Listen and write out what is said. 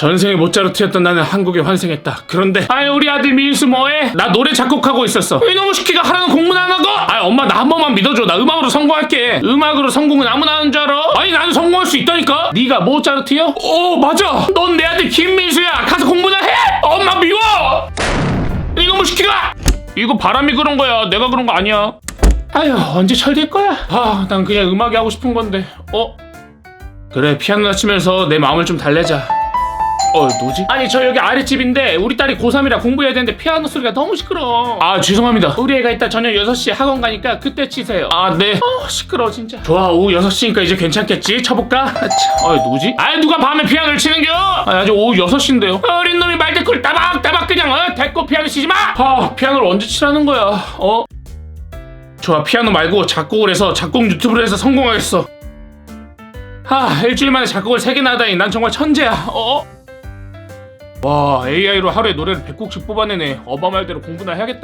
전생에 모차르트였던 나는 한국에 환생했다. 그런데 아이 우리 아들 미인수 뭐해? 나 노래 작곡하고 있었어. 이놈의 시키가 하라는 공부는 안 하고? 아 엄마 나 한 번만 믿어줘. 나 음악으로 성공할게. 음악으로 성공은 아무나 하는 줄 알아? 아니 나는 성공할 수 있다니까. 네가 모차르트요? 오 맞아. 넌 내 아들 김민수야. 가서 공부나 해. 엄마 미워. 이놈의 시키가. 이거 바람이 그런 거야. 내가 그런 거 아니야. 아휴 언제 철될 거야? 아 난 그냥 음악이 하고 싶은 건데. 어? 그래 피아노나 치면서 내 마음을 좀 달래자. 어 뭐지? 아니 저 여기 아랫집인데 우리 딸이 고3이라 공부해야 되는데 피아노 소리가 너무 시끄러워 아 죄송합니다 우리 애가 이따 저녁 6시에 학원 가니까 그때 치세요 아네 어 시끄러워 진짜 좋아 오후 6시니까 이제 괜찮겠지 쳐볼까? 아 누구지? 아 누가 밤에 피아노를 치는겨? 아, 아직 오후 6시인데요 어린 놈이 말대꾸를 따박따박 그냥 어 대꾸 피아노 치지 마! 아 피아노를 언제 치라는 거야 어? 좋아 피아노 말고 작곡을 해서 작곡 유튜브를 해서 성공하겠어 하 일주일 만에 작곡을 3개나 하다니 난 정말 천재야 어? 와 AI로 하루에 노래를 100곡씩 뽑아내네. 어바 말대로 공부나 해야겠다